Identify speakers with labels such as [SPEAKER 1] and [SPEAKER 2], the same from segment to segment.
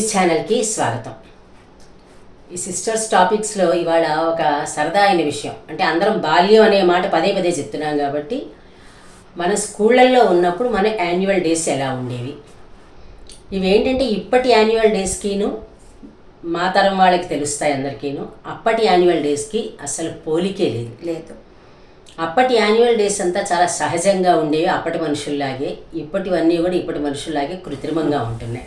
[SPEAKER 1] News ఛానల్కి స్వాగతం. ఈ సిస్టర్స్ టాపిక్స్లో ఇవాళ ఒక సరదా అయిన విషయం. అంటే అందరం బాల్యం అనే మాట పదే పదే చెప్తున్నాం కాబట్టి మన స్కూళ్ళల్లో ఉన్నప్పుడు మన యాన్యువల్ డేస్ ఎలా ఉండేవి? ఇవేంటంటే ఇప్పటి యాన్యువల్ డేస్కిను మా తరం వాళ్ళకి తెలుస్తాయి అందరికీను. అప్పటి యాన్యువల్ డేస్కి అసలు పోలికే లేదు.
[SPEAKER 2] లేదు.
[SPEAKER 1] అప్పటి యాన్యువల్ డేస్ అంతా చాలా సహజంగా ఉండేవి అప్పటి మనుషుల్లాగే. ఇప్పటివన్నీ కూడా ఇప్పటి మనుషుల్లాగే కృత్రిమంగా ఉంటున్నాయి.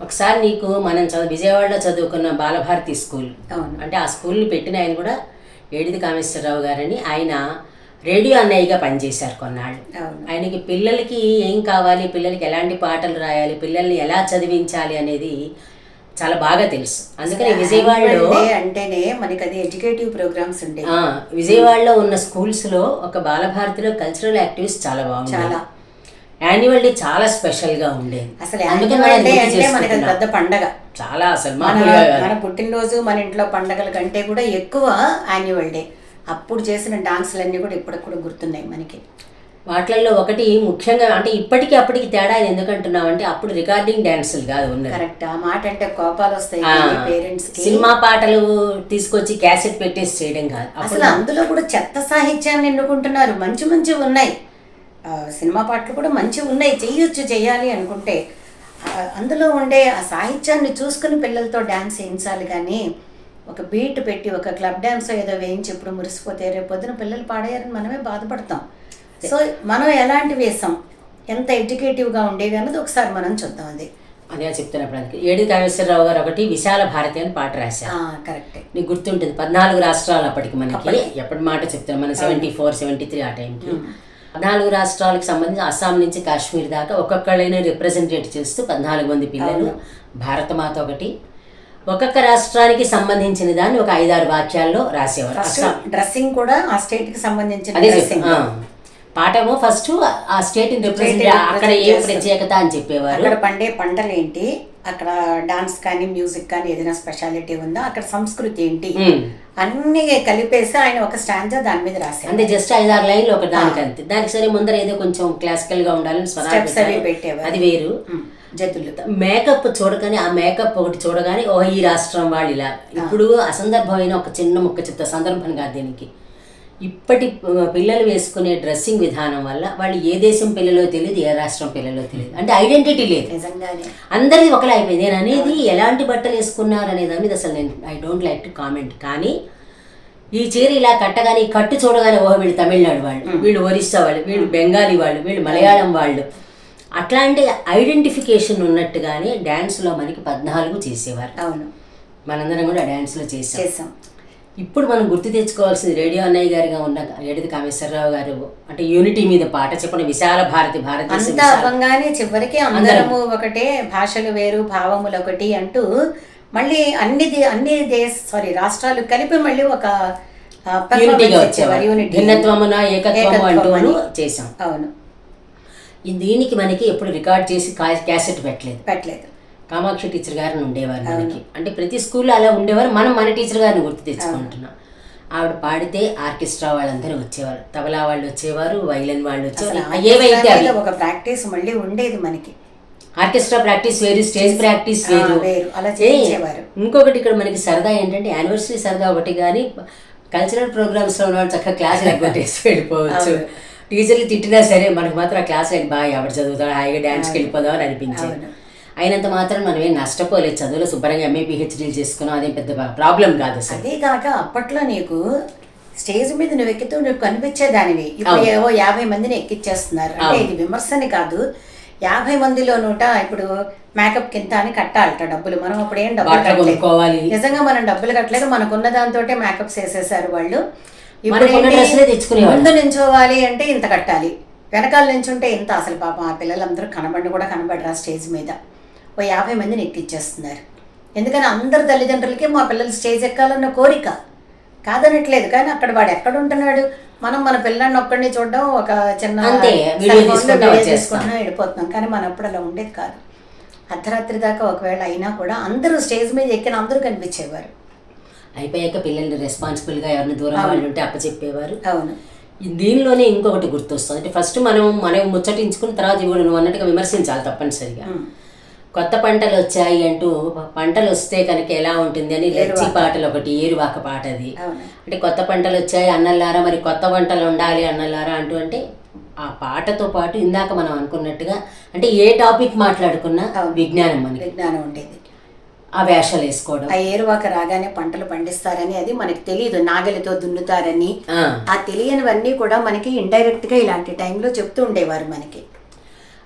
[SPEAKER 1] ఒకసారి నీకు మనం చదువు విజయవాడలో చదువుకున్న బాలభారతి స్కూల్.
[SPEAKER 2] అవును.
[SPEAKER 1] అంటే ఆ స్కూల్ని పెట్టిన ఆయన కూడా ఏడిది కామేశ్వరరావు గారని ఆయన రేడియో అన్నయ్యగా పనిచేశారు కొన్నాళ్ళు. ఆయనకి పిల్లలకి ఏం కావాలి పిల్లలకి ఎలాంటి పాటలు రాయాలి పిల్లల్ని ఎలా చదివించాలి అనేది చాలా బాగా తెలుసు. అందుకని విజయవాడలో
[SPEAKER 2] అంటేనే మనకి అది ఎడ్యుకేటివ్ ప్రోగ్రామ్స్ ఉండే
[SPEAKER 1] ఆ, విజయవాడలో ఉన్న స్కూల్స్లో ఒక బాలభారతిలో కల్చరల్ యాక్టివిటీస్ చాలా బాగుంది
[SPEAKER 2] చాలా.
[SPEAKER 1] యాన్యువల్ డే చాలా స్పెషల్గా ఉండేది.
[SPEAKER 2] అసలు day
[SPEAKER 1] గుర్తు
[SPEAKER 2] అంటే మనకి. పెద్ద పండగ.
[SPEAKER 1] చాలా అసలు
[SPEAKER 2] మన పుట్టినరోజు మన ఇంట్లో పండగల కంటే కూడా ఎక్కువ యాన్యువల్ డే. అప్పుడు చేసిన డాన్సులన్నీ కూడా ఇప్పటికి కూడా గుర్తున్నాయి మనకి.
[SPEAKER 1] వాటిల్లో ఒకటి ముఖ్యంగా అంటే ఇప్పటికి అప్పటికి తేడా ఎందుకంటున్నాం అంటే అప్పుడు రికార్డింగ్ డాన్సులు కాదు ఉన్నది.
[SPEAKER 2] కరెక్ట్. ఆ మాట అంటే కోపాలు వస్తాయి పేరెంట్స్
[SPEAKER 1] సినిమా పాటలు తీసుకొచ్చి క్యాసెట్ పెట్టేసి చేయడం కాదు.
[SPEAKER 2] అసలు అందులో కూడా చెత్త సాహిత్యాన్ని ఎన్నుకుంటున్నారు. మంచి మంచి ఉన్నాయి. సినిమా పాటలు కూడా మంచి ఉన్నాయి. చెయ్యొచ్చు చెయ్యాలి అనుకుంటే. అందులో ఉండే ఆ సాహిత్యాన్ని చూసుకుని పిల్లలతో డ్యాన్స్ వేయించాలి కానీ ఒక బీట్ పెట్టి ఒక క్లబ్ డ్యాన్స్ ఏదో వేయించి ఇప్పుడు మురిసిపోతే రేపు పొద్దున పిల్లలు పాడేయారని మనమే బాధపడతాం. సో మనం ఎలాంటి వేసాం ఎంత ఎడ్యుకేటివ్గా ఉండేవి అన్నది ఒకసారి మనం చూద్దాం అది.
[SPEAKER 1] అదే చెప్తున్నప్పుడు ఏడి కామేశ్వరరావు గారు ఒకటి విశాల భారతి అని పాట రాశారు.
[SPEAKER 2] కరెక్టే.
[SPEAKER 1] నీకు గుర్తుంటుంది పద్నాలుగు రాష్ట్రాలు అప్పటికి మనకి ఎప్పటి మాట చెప్తాం మనం సెవెంటీ ఫోర్ సెవెంటీ త్రీ ఆ టైంకి. పద్నాలుగు రాష్ట్రాలకు సంబంధించి అస్సాం నుంచి కాశ్మీర్ దాకా ఒక్కొక్కళ్ళైనా రిప్రజెంటేట్ చేస్తూ పద్నాలుగు మంది పిల్లలు భారతమాత ఒకటి. ఒక్కొక్క రాష్ట్రానికి సంబంధించిన దాన్ని ఒక ఐదారు వాక్యాల్లో రాసేవారు. అస్సాం.
[SPEAKER 2] డ్రెస్సింగ్ కూడా ఆ స్టేట్కి సంబంధించిన
[SPEAKER 1] అదే
[SPEAKER 2] డ్రెస్సింగ్.
[SPEAKER 1] పాఠము ఫస్ట్ ఆ స్టేట్ రిప్రజెంట్ అక్కడ ఏ ప్రత్యేకత అని చెప్పేవారు?
[SPEAKER 2] అక్కడ పండే పంటలు ఏంటి అక్కడ డాన్స్ కానీ మ్యూజిక్ కానీ ఏదైనా స్పెషాలిటీ ఉందా? అక్కడ సంస్కృతి ఏంటి. అన్ని కలిపేసి ఆయన ఒక స్టాంజా దాని మీద రాశారు.
[SPEAKER 1] అంటే జస్ట్ ఐదారు లైన్లు ఒక దానికి అంతే. దానికి సరే ముందర ఏదో కొంచెం క్లాసికల్గా ఉండాలని
[SPEAKER 2] Steps అవి. పెట్టేవారు.
[SPEAKER 1] అది వేరు.
[SPEAKER 2] ఉమ్, జతులు
[SPEAKER 1] మేకప్ చూడగానే ఆ మేకప్ ఒకటి చూడగానే ఓ ఈ రాష్ట్రం వాళ్ళు ఇలా. ఇప్పుడు అసందర్భమైన ఒక చిన్న ముక్క చెప్తా సందర్భం కాదు దీనికి. ఇప్పటి పిల్లలు వేసుకునే డ్రెస్సింగ్ విధానం వల్ల వాళ్ళు ఏ దేశం పిల్లలో తెలియదు ఏ రాష్ట్రం పిల్లలో తెలియదు. అంటే ఐడెంటిటీ లేదు. అందరిది ఒకలా అయిపోయింది నేను అనేది ఎలాంటి బట్టలు వేసుకున్నారు అనే దాని మీద అసలు నేను I don't like to comment కానీ ఈ చీర ఇలా కట్టగానే కట్టు చూడగానే ఓహో వీళ్ళు తమిళనాడు వాళ్ళు వీళ్ళు ఒరిస్సా వాళ్ళు వీళ్ళు బెంగాలీ వాళ్ళు వీళ్ళు మలయాళం వాళ్ళు. అట్లాంటి ఐడెంటిఫికేషన్ ఉన్నట్టుగానే డ్యాన్స్లో మనకి పద్నాలుగు చేసేవారు.
[SPEAKER 2] అవును.
[SPEAKER 1] మనందరం కూడా డ్యాన్స్లో చేసాం.
[SPEAKER 2] చేసాం.
[SPEAKER 1] ఇప్పుడు మనం గుర్తు తెచ్చుకోవాల్సింది రేడియో అన్నయ్య గారిగా ఉన్న ఏడిది కామేశ్వరరావు గారు అంటే యూనిటీ మీద పాట చెప్పిన విశాల భారతి భారతదేశం
[SPEAKER 2] అంతా అవ్వంగానే చివరికి అందరము ఒకటే భాషలు వేరు భావములు ఒకటి అంటూ మళ్ళీ అన్ని దే- అన్ని దేశ సారీ రాష్ట్రాలు కలిపి మళ్ళీ ఒక
[SPEAKER 1] యూనిటీగా వచ్చేవారు. భిన్నత్వమున ఏకత్వము అంటూ. చేసాం
[SPEAKER 2] అవును.
[SPEAKER 1] దీనికి మనకి ఎప్పుడు రికార్డ్ చేసి క్యాసెట్ పెట్టలేదు.
[SPEAKER 2] పెట్టలేదు.
[SPEAKER 1] కామాక్షి టీచర్ గారిని ఉండేవారు మనకి. అంటే ప్రతి స్కూల్లో అలా ఉండేవారు. మనం మన టీచర్ గారిని గుర్తు తెచ్చుకుంటున్నాం. ఆవిడ పాడితే ఆర్కెస్ట్రా వాళ్ళందరూ వచ్చేవారు. తబలా వాళ్ళు వచ్చేవారు వైలన్ వాళ్ళు వచ్చేవారు. ఏవైతే
[SPEAKER 2] ఒక ప్రాక్టీస్ మళ్ళీ ఉండేది మనకి.
[SPEAKER 1] ఆర్కెస్ట్రా ప్రాక్టీస్ వేరు స్టేజ్ ప్రాక్టీస్ వేరు.
[SPEAKER 2] అలా
[SPEAKER 1] ఏ,
[SPEAKER 2] చేయించేవారు.
[SPEAKER 1] ఇంకొకటి ఇక్కడ మనకి సరదా ఏంటంటే యానివర్సరీ సరదా ఒకటి కానీ కల్చరల్ ప్రోగ్రామ్స్లో ఉన్న వాళ్ళు చక్కగా క్లాసులు ఎగ్గొట్టేసి వెళ్ళిపోవచ్చు. టీచర్లు తిట్టినా సరే మనకు మాత్రం ఆ క్లాస్ బాగా ఎవరు చదువుతాడు హాయిగా డాన్స్కి వెళ్ళిపోదాం అని అనిపించేది. అయినంత మాత్రం మనం ఏం నష్టపోలేదు. చదువులో శుభ్రంగా ఎంఏ పిహెచ్డీలు చేసుకున్నాం. అదేం పెద్ద ప్రాబ్లం కాదు అసలు.
[SPEAKER 2] అదే కాక అప్పట్లో నీకు స్టేజ్ మీద నువ్వు ఎక్కితూ నువ్వు కనిపించేదానివి. ఇప్పుడు ఏవో యాభై మందిని ఎక్కిచ్చేస్తున్నారు. అంటే ఇది విమర్శని కాదు. యాభై మందిలో నూట ఇప్పుడు మేకప్ కింద అని కట్టాలట డబ్బులు. మనం అప్పుడు ఏం డబ్బులు కట్టలేదు నిజంగా మనం డబ్బులు కట్టలేదు. మనకున్న దాంతో మేకప్ చేసేసారు వాళ్ళు. ఇప్పుడు. ముందు నించోవాలి అంటే ఇంత కట్టాలి. వెనకాల నించుంటే ఇంత అసలు పాపం ఆ పిల్లలందరూ కనబడి కూడా కనబడరు స్టేజ్ మీద? ఓ యాభై మందిని ఎక్కిచ్చేస్తున్నారు. ఎందుకని అందరు తల్లిదండ్రులకి మా పిల్లలు స్టేజ్ ఎక్కాలన్న కోరిక? కాదనట్లేదు కానీ అక్కడ వాడు ఎక్కడ ఉంటున్నాడు? మనం మన పిల్లాడిని ఒక్కడిని చూడడం ఒక చిన్న వెళ్ళిపోతున్నాం. కానీ మన అప్పుడు అలా ఉండేది కాదు. అర్ధరాత్రి దాకా ఒకవేళ అయినా కూడా అందరూ స్టేజ్ మీద ఎక్కిన అందరూ కనిపించేవారు.
[SPEAKER 1] అయిపోయాక పిల్లల్ని రెస్పాన్సిబుల్గా ఎవరిని దూరం వాళ్ళు ఉంటే అప్పచెప్పేవారు.
[SPEAKER 2] అవును.
[SPEAKER 1] దీనిలోనే ఇంకొకటి గుర్తొస్తుంది. అంటే ఫస్ట్ మనం మనం ముచ్చటించుకున్న తర్వాత ఇవి కూడా నువ్వు అన్నట్టుగా విమర్శించాలి తప్పనిసరిగా. కొత్త పంటలు వచ్చాయి అంటూ పంటలు వస్తే కనుక ఎలా ఉంటుంది అని లచ్చి పాటలు ఒకటి ఏరువాక పాట అది. అంటే కొత్త పంటలు వచ్చాయి అన్నల్లారా మరి కొత్త పంటలు ఉండాలి అన్నల్లారా అంటూ అంటే ఆ పాటతో పాటు ఇందాక మనం అనుకున్నట్టుగా అంటే ఏ టాపిక్ మాట్లాడుకున్నా విజ్ఞానం మనకి.
[SPEAKER 2] విజ్ఞానం ఉండేది.
[SPEAKER 1] ఆ వేషాలు వేసుకోవడం.
[SPEAKER 2] ఆ ఏరువాక రాగానే పంటలు పండిస్తారని అది మనకి తెలియదు నాగలితో దున్నుతారని
[SPEAKER 1] ఆ,
[SPEAKER 2] ఆ తెలియనివన్నీ కూడా మనకి ఇండైరెక్ట్గా ఇలాంటి టైంలో చెప్తూ ఉండేవారు మనకి.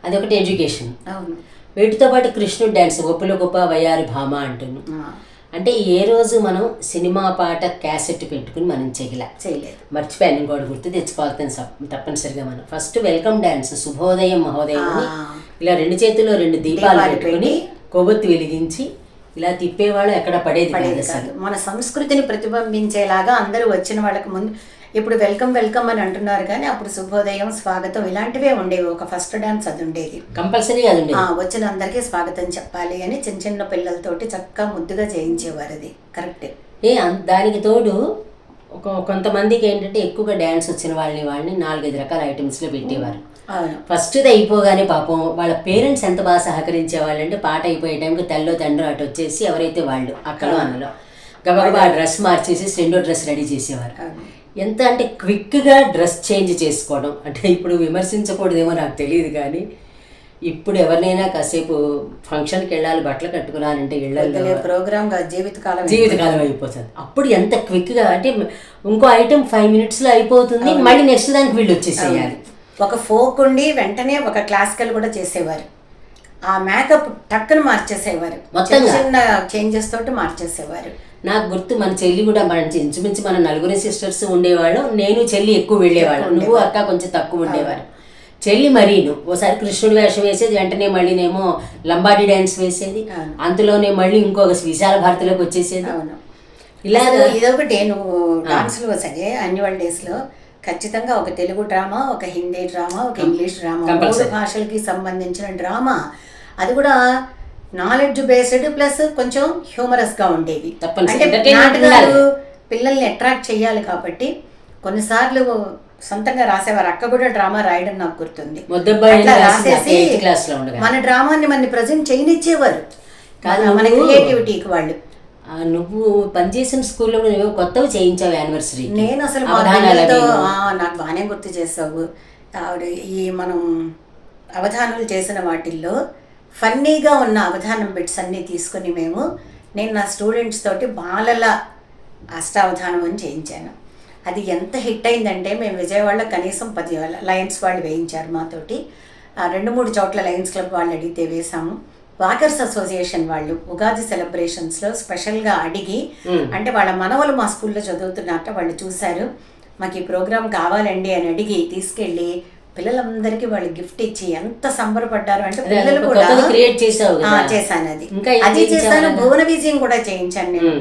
[SPEAKER 1] అదొకటి ఎడ్యుకేషన్.
[SPEAKER 2] అవును.
[SPEAKER 1] వీటితో పాటు కృష్ణుడు డ్యాన్స్ ఒప్పుల గొప్ప వయ్యారి భామ అంటున్నాను
[SPEAKER 2] ఆ,
[SPEAKER 1] అంటే ఏ రోజు మనం సినిమా పాట క్యాసెట్ పెట్టుకుని మనం చెగిలా
[SPEAKER 2] చేయలేదు.
[SPEAKER 1] మర్చిపోయాను ఇంకోటి గుర్తు తెచ్చుకోవాల్సిన తప్పనిసరిగా మనం. ఫస్ట్ వెల్కమ్ డాన్స్ శుభోదయం మహోదయం. ఇలా రెండు చేతుల్లో రెండు దీపాలు పెట్టుకుని కొవ్వొత్తి వెలిగించి ఇలా తిప్పేవాళ్ళు ఎక్కడ పడేది
[SPEAKER 2] పడేది కాదు. మన సంస్కృతిని ప్రతిబింబించేలాగా అందరూ వచ్చిన వాళ్ళకి ముందు ఇప్పుడు వెల్కమ్ వెల్కమ్ అని అంటున్నారు కానీ అప్పుడు శుభోదయం స్వాగతం ఇలాంటివే ఉండేవి. ఒక ఫస్ట్ డాన్స్ అది ఉండేది.
[SPEAKER 1] కంపల్సరీ అది
[SPEAKER 2] వచ్చిన అందరికీ స్వాగతం చెప్పాలి అని చిన్న చిన్న పిల్లలతోటి చక్కగా ముద్దుగా చేయించేవారు అది కరెక్ట్
[SPEAKER 1] ఏ దానికి తోడు ఒక కొంతమందికి ఏంటంటే ఎక్కువగా డ్యాన్స్ వచ్చిన వాళ్ళని వాళ్ళని నాలుగైదు రకాల ఐటమ్స్లో పెట్టేవారు.
[SPEAKER 2] అవును.
[SPEAKER 1] ఫస్ట్ ఇది అయిపోగానే పాపం వాళ్ళ పేరెంట్స్ ఎంత బాగా సహకరించే వాళ్ళంటే పాట అయిపోయే టైంకి తల్లో తండ్రి అటు వచ్చేసి ఎవరైతే వాళ్ళు అక్కలో అన్నలో గబగబా ఆ డ్రెస్ మార్చేసి రెండో డ్రెస్ రెడీ చేసేవారు. ఎంత అంటే క్విక్గా డ్రెస్ చేంజ్ చేసుకోవడం. అంటే ఇప్పుడు విమర్శించకూడదేమో నాకు తెలియదు కానీ ఇప్పుడు ఎవరినైనా కాసేపు ఫంక్షన్కి వెళ్ళాలి బట్టలు కట్టుకున్నానంటే
[SPEAKER 2] వదిలే ప్రోగ్రామ్ జీవితకాలం
[SPEAKER 1] జీవితకాలం అయిపోతుంది. అప్పుడు ఎంత క్విక్గా అంటే ఇంకో ఐటెం ఫైవ్ మినిట్స్లో అయిపోతుంది మళ్ళీ నెక్స్ట్ దానికి వీళ్ళు వచ్చేసేయాలి.
[SPEAKER 2] ఒక ఫోక్ ఉండి వెంటనే ఒక క్లాసికల్ కూడా చేసేవారు. ఆ మేకప్ టక్కును మార్చేసేవారు? చిన్న చిన్న చేంజెస్ తోటి మార్చేసేవారు.
[SPEAKER 1] నాకు గుర్తు మన చెల్లి కూడా మన ఇంచుమించు మన నలుగురు సిస్టర్స్ ఉండేవాళ్ళం. నేను చెల్లి ఎక్కువ వెళ్ళేవాళ్ళం. నువ్వు అక్క కొంచెం తక్కువ ఉండేవారు. చెల్లి మరీను. ఓసారి కృష్ణుడి వేషం వేసేది వెంటనే మళ్ళీనేమో లంబాడి డ్యాన్స్ వేసేది. అందులోనే మళ్ళీ ఇంకొక విశాల భారతిలోకి వచ్చేసేది.
[SPEAKER 2] అవును.
[SPEAKER 1] ఇలా
[SPEAKER 2] ఇదొకటి నువ్వు డాన్స్లో సరే యాన్యువల్ డేస్లో ఖచ్చితంగా ఒక తెలుగు డ్రామా ఒక హిందీ డ్రామా ఒక ఇంగ్లీష్ డ్రామా మూడు. భాషలకి సంబంధించిన డ్రామా. అది కూడా నాలెడ్జ్ బేస్డ్ ప్లస్ కొంచెం హ్యూమరస్గా ఉండేవి.
[SPEAKER 1] తప్పనిసరి.
[SPEAKER 2] అంటే నాటకాలు. పిల్లల్ని అట్రాక్ట్ చేయాలి కాబట్టి కొన్నిసార్లు సొంతంగా రాసేవారు. అక్క కూడా డ్రామా రాయడం నాకు గుర్తుంది. రాసేసి. మన డ్రామాని మన ప్రజెంట్ చేయనిచ్చేవారు. మన- క్రియేటివిటీకి వాళ్ళు.
[SPEAKER 1] నువ్వు పనిచేసిన స్కూల్లో నువ్వు కొత్తవి చేయించావు యానివర్సరీ
[SPEAKER 2] నేను అసలు నాకు బాగానే గుర్తు చేసావు ఈ మనం అవధానాలు చేసిన వాటిల్లో ఫన్నీగా ఉన్న అవధానం బిట్స్ అన్నీ తీసుకొని మేము నేను నా స్టూడెంట్స్ తోటి బాలల అష్టావధానం అని చేయించాను. అది ఎంత హిట్ అయిందంటే మేము విజయవాడలో కనీసం పది లయన్స్ వాళ్ళు వేయించారు మాతోటి. ఆ, రెండు మూడు చోట్ల లయన్స్ క్లబ్ వాళ్ళు అడిగితే వేశాము. వాకర్స్ అసోసియేషన్ వాళ్ళు ఉగాది సెలబ్రేషన్స్లో స్పెషల్గా అడిగి అంటే వాళ్ళ మనవలు మా స్కూల్లో చదువుతున్నట్ట వాళ్ళు చూశారు. మాకు ఈ ప్రోగ్రామ్ కావాలండి అని అడిగి తీసుకెళ్ళి పిల్లలందరికీ వాళ్ళు గిఫ్ట్ ఇచ్చి ఎంత సంబరపడ్డారు అంటే పిల్లలు కూడా
[SPEAKER 1] చేసావు కదా.
[SPEAKER 2] చేశాను అది అది చేశాను? భువన విజయం కూడా చేయించాను నేను.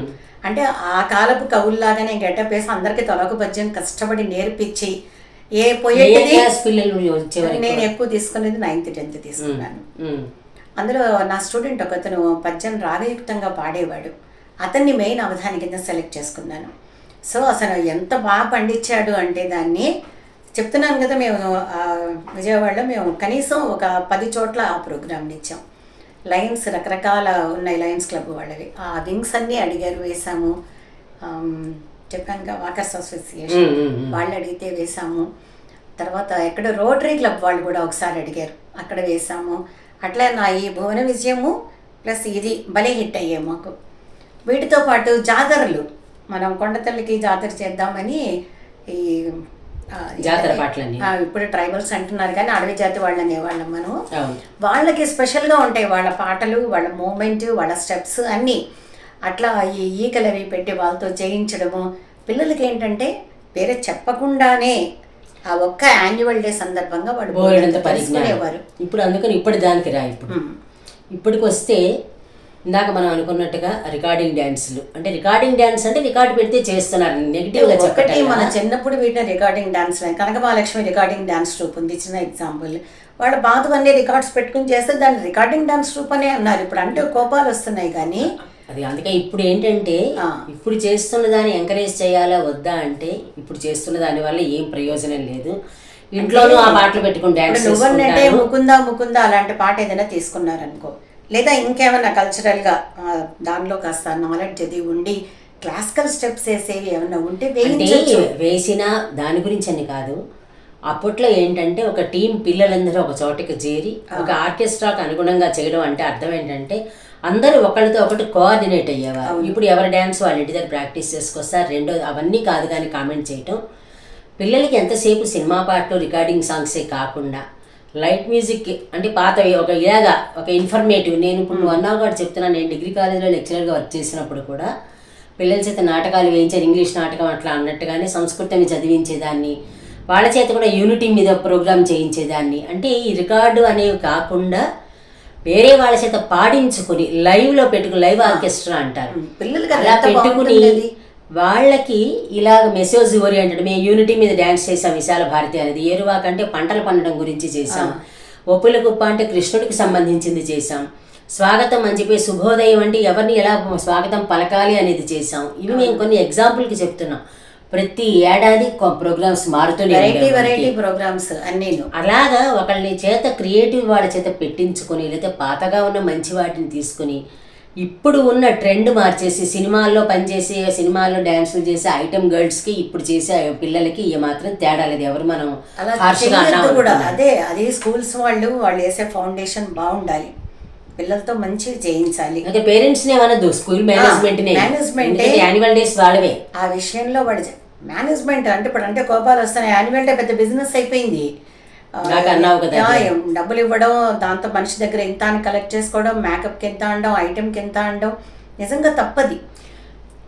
[SPEAKER 2] అంటే ఆ కాలపు కవుల్లాగానే గెటప్ వేసి అందరికి తొలక పద్యం కష్టపడి నేర్పించి ఏ
[SPEAKER 1] వచ్చేవారు
[SPEAKER 2] నేను ఎక్కువ తీసుకునేది నైన్త్ టెన్త్ తీసుకున్నాను. అందులో నా స్టూడెంట్ ఒకతను పద్యం రాగయుక్తంగా పాడేవాడు అతన్ని మెయిన్ అవధాని కింద సెలెక్ట్ చేసుకున్నాను సో అసలు ఎంత బాగా పండించాడు అంటే దాన్ని చెప్తున్నాను కదా మేము విజయవాడలో మేము కనీసం ఒక పది చోట్ల ఆ ప్రోగ్రామ్ని ఇచ్చాం. లయన్స్ రకరకాల ఉన్నాయి లయన్స్ క్లబ్ వాళ్ళవి. ఆ వింగ్స్ అన్నీ అడిగారు వేసాము. ఆమ్, చెప్పానుగా వాకర్స్ అసోసియేషన్. వాళ్ళు అడిగితే వేసాము. తర్వాత ఎక్కడ రోటరీ క్లబ్ వాళ్ళు కూడా ఒకసారి అడిగారు. అక్కడ వేసాము. అట్లా నా ఈ భువన విజయము ప్లస్ ఇది భలే హిట్ అయ్యాయి మాకు. వీటితో పాటు జాతరలు. మనం కొండతల్లికి జాతర చేద్దామని ఈ
[SPEAKER 1] జాతర పాటలని.
[SPEAKER 2] ఇప్పుడు ట్రైబల్స్ అంటున్నారు కానీ అడవి జాతి వాళ్ళు అనేవాళ్ళం మనం వాళ్ళకి స్పెషల్గా ఉంటాయి వాళ్ళ పాటలు వాళ్ళ మూమెంట్ వాళ్ళ స్టెప్స్ అన్నీ. అట్లా ఈ ఈకలు అవి పెట్టి వాళ్ళతో చేయించడము పిల్లలకి ఏంటంటే వేరే చెప్పకుండానే ఆ ఒక్క యాన్యువల్ డే సందర్భంగా వాళ్ళు
[SPEAKER 1] ఇప్పుడు అందుకని ఇప్పటి దానికి రా ఇప్పుడు.
[SPEAKER 2] ఉమ్.
[SPEAKER 1] ఇప్పటికి వస్తే ఇందాక మనం అనుకున్నట్టుగా రికార్డింగ్ డ్యాన్సులు అంటే రికార్డింగ్ డ్యాన్స్ అంటే రికార్డ్ పెడితే చేస్తున్నారు నెగిటివ్గా
[SPEAKER 2] ఒకటి మన. చిన్నప్పుడు వీటిన recording dance Kanakamahalakshmi recording dance troupe ఉంది చిన్న ఎగ్జాంపుల్ వాళ్ళ బాధవన్నీ రికార్డ్స్ పెట్టుకుని చేస్తే దాన్ని రికార్డింగ్ డాన్స్ ట్రూప్ అనే అన్నారు. ఇప్పుడు అంటే కోపాలు వస్తున్నాయి కానీ
[SPEAKER 1] అది అందుకే ఇప్పుడు ఏంటంటే. ఇప్పుడు చేస్తున్న దాన్ని ఎంకరేజ్ చేయాలా వద్దా అంటే ఇప్పుడు చేస్తున్న దాని వల్ల ఏం ప్రయోజనం లేదు. ఇంట్లోనూ ఆ పాటలు పెట్టుకుని డ్యాన్స్
[SPEAKER 2] నువ్వన్నంటే ముకుందా ముకుందా అలాంటి పాట ఏదైనా తీసుకున్నారనుకో లేదా ఇంకేమైనా కల్చరల్గా దానిలో కాస్త నాలెడ్జ్ అది ఉండి క్లాసికల్ స్టెప్స్ వేసేవి ఏమైనా ఉంటే వేయించవచ్చు
[SPEAKER 1] వేసిన దాని గురించి అని కాదు. అప్పట్లో ఏంటంటే ఒక టీం పిల్లలందరూ ఒక చోటకి చేరి ఒక ఆర్కెస్ట్రాకి అనుగుణంగా చేయడం అంటే అర్థం ఏంటంటే అందరూ ఒకరితో ఒకటి కోఆర్డినేట్ అయ్యేవారు. ఇప్పుడు ఎవరి డ్యాన్స్ వాళ్ళ ఇంటి దగ్గర ప్రాక్టీస్ చేసుకొస్తారు రెండో అవన్నీ కాదు కానీ కామెంట్ చేయటం. పిల్లలకి ఎంతసేపు సినిమా పాటలు రికార్డింగ్ సాంగ్సే కాకుండా లైట్ మ్యూజిక్ అంటే పాతవి ఒక ఇలాగా ఒక ఇన్ఫర్మేటివ్ నేను ఇప్పుడు నువ్వు అన్నావు కూడా చెప్తున్నాను నేను డిగ్రీ కాలేజీలో లెక్చరర్గా వర్క్ చేసినప్పుడు కూడా పిల్లల చేత నాటకాలు వేయించారు ఇంగ్లీష్ నాటకం అట్లా అన్నట్టుగానే సంస్కృతం చదివించేదాన్ని. వాళ్ళ చేత కూడా యూనిటీ మీద ప్రోగ్రామ్ చేయించేదాన్ని. అంటే ఈ రికార్డు అనేవి కాకుండా వేరే వాళ్ళ చేత పాడించుకుని లైవ్లో పెట్టుకుని లైవ్ ఆర్కెస్ట్రా అంటారు. పెట్టుకుని. వాళ్ళకి ఇలా మెసేజ్ ఓరియంటెడ్ మేము యూనిటీ మీద డ్యాన్స్ చేసాం విశాల భారతి అనేది. ఏరువాక అంటే పంటలు పండడం గురించి చేసాం ఒప్పుల కుప్ప అంటే కృష్ణుడికి సంబంధించింది చేసాం స్వాగతం అని చెప్పి శుభోదయం అంటే ఎవరిని ఎలా స్వాగతం పలకాలి అనేది చేసాం ఇవి మేము కొన్ని ఎగ్జాంపుల్కి చెప్తున్నాం. ప్రతి ఏడాది ప్రోగ్రామ్స్ మారుతూనే
[SPEAKER 2] వెరైటీ వెరైటీ. ప్రోగ్రామ్స్ అన్నీను.
[SPEAKER 1] అలాగా ఒకళ్ళని చేత క్రియేటివ్ వాళ్ళ చేత పెట్టించుకొని లేకపోతే పాతగా ఉన్న మంచి వాటిని తీసుకొని ఇప్పుడు ఉన్న ట్రెండ్ మార్చేసి సినిమాల్లో పనిచేసి సినిమాల్లో డ్యాన్సులు చేసే ఐటమ్ గర్ల్స్కి ఇప్పుడు చేసే పిల్లలకి ఏ మాత్రం తేడా లేదు. ఎవరు మనం
[SPEAKER 2] కూడా. అదే అది స్కూల్స్ వాళ్ళు వాళ్ళు వేసే ఫౌండేషన్ బాగుండాలి. పిల్లలతో మంచిగా చేయించాలి.
[SPEAKER 1] అంటే పేరెంట్స్ అనద్దు స్కూల్ మేనేజ్మెంట్.
[SPEAKER 2] ఏ.
[SPEAKER 1] యాన్యువల్ డేస్ వాళ్ళవే.
[SPEAKER 2] ఆ విషయంలో వాడు మేనేజ్మెంట్ అంటే ఇప్పుడు అంటే కోపాలు వస్తున్నాయి. యాన్యువల్ డే పెద్ద బిజినెస్ అయిపోయింది. డబ్బులు ఇవ్వడం దాంతో మనిషి దగ్గర ఇంత అని కలెక్ట్ చేసుకోవడం మేకప్కి ఎంత అనడం ఐటెంకి ఎంత అనడం నిజంగా తప్పది.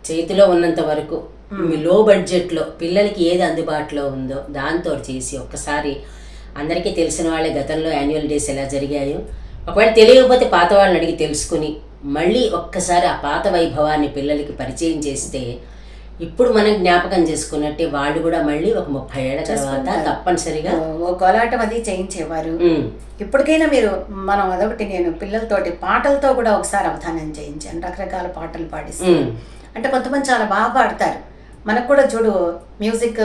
[SPEAKER 1] చేతిలో ఉన్నంత వరకు మీ లో బడ్జెట్లో పిల్లలకి ఏది అందుబాటులో ఉందో దాంతో చేసి ఒక్కసారి అందరికీ తెలిసిన వాళ్ళే గతంలో యాన్యువల్ డేస్ ఎలా జరిగాయో ఒకవేళ తెలియకపోతే పాత వాళ్ళని అడిగి తెలుసుకుని మళ్ళీ ఒక్కసారి ఆ పాత వైభవాన్ని పిల్లలకి పరిచయం చేస్తే ఇప్పుడు మనం జ్ఞాపకం చేసుకున్నట్టే వాళ్ళు కూడా మళ్ళీ ఒక ముప్పై ఏళ్ళ తర్వాత తప్పనిసరిగా
[SPEAKER 2] ఓ కోలాటం అది చేయించేవారు. ఇప్పటికైనా మీరు మనం అదొకటి నేను పిల్లలతోటి పాటలతో కూడా ఒకసారి అవధానం చేయించాను. రకరకాల పాటలు పాడిస్తాను. అంటే కొంతమంది చాలా బాగా పాడతారు. మనకు కూడా చూడు మ్యూజిక్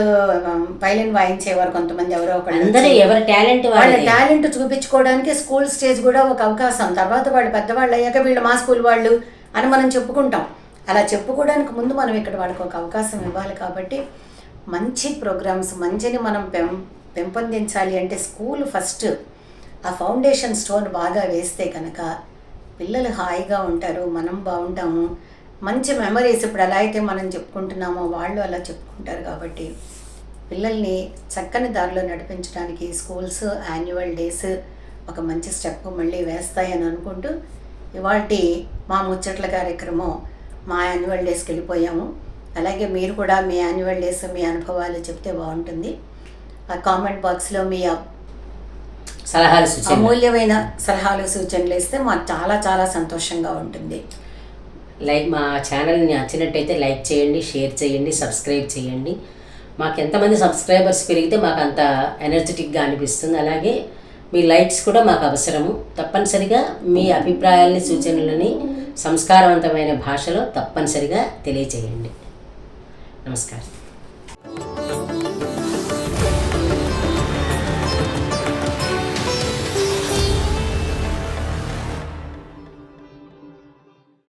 [SPEAKER 2] వైలిన్ వాయించేవారు కొంతమంది ఎవరో ఒకళ్ళు
[SPEAKER 1] ఎవరి టాలెంట్
[SPEAKER 2] వాళ్ళే టాలెంట్ చూపించుకోవడానికి స్కూల్ స్టేజ్ కూడా ఒక అవకాశం. తర్వాత వాళ్ళు పెద్దవాళ్ళు అయ్యాక వీళ్ళు మా స్కూల్ వాళ్ళు అని మనం చెప్పుకుంటాం. అలా చెప్పుకోవడానికి ముందు మనం ఇక్కడ వాళ్ళకి ఒక అవకాశం ఇవ్వాలి కాబట్టి మంచి ప్రోగ్రామ్స్ మంచిని మనం పెం పెంపొందించాలి అంటే స్కూల్ ఫస్ట్ ఆ ఫౌండేషన్ స్టోన్ బాగా వేస్తే కనుక పిల్లలు హాయిగా ఉంటారు మనం బాగుంటాము. మంచి మెమరీస్ ఇప్పుడు ఎలా అయితే మనం చెప్పుకుంటున్నామో వాళ్ళు అలా చెప్పుకుంటారు కాబట్టి పిల్లల్ని చక్కని దారిలో నడిపించడానికి స్కూల్స్ యాన్యువల్ డేస్ ఒక మంచి స్టెప్ మళ్ళీ వేస్తాయని అనుకుంటూ ఇవాళ మా ముచ్చట్ల కార్యక్రమం మా యాన్యువల్ డేస్కి వెళ్ళిపోయాము. అలాగే మీరు కూడా మీ యాన్యువల్ డేస్ మీ అనుభవాలు చెప్తే బాగుంటుంది. ఆ కామెంట్ బాక్స్లో మీ
[SPEAKER 1] సలహాలు సూచనలు.
[SPEAKER 2] అమూల్యమైన సలహాలు సూచనలు ఇస్తే మాకు చాలా చాలా సంతోషంగా ఉంటుంది.
[SPEAKER 1] లైక్ మా ఛానల్ని నచ్చినట్టయితే లైక్ చేయండి షేర్ చేయండి సబ్స్క్రైబ్ చేయండి. మాకు ఎంతమంది సబ్స్క్రైబర్స్ పెరిగితే మాకు అంత ఎనర్జెటిక్గా అనిపిస్తుంది. అలాగే మీ లైక్స్ కూడా మాకు అవసరము. తప్పనిసరిగా మీ అభిప్రాయాల్ని సూచనలని సంస్కారవంతమైన భాషలో తప్పనిసరిగా తెలియచేయండి. నమస్కారం.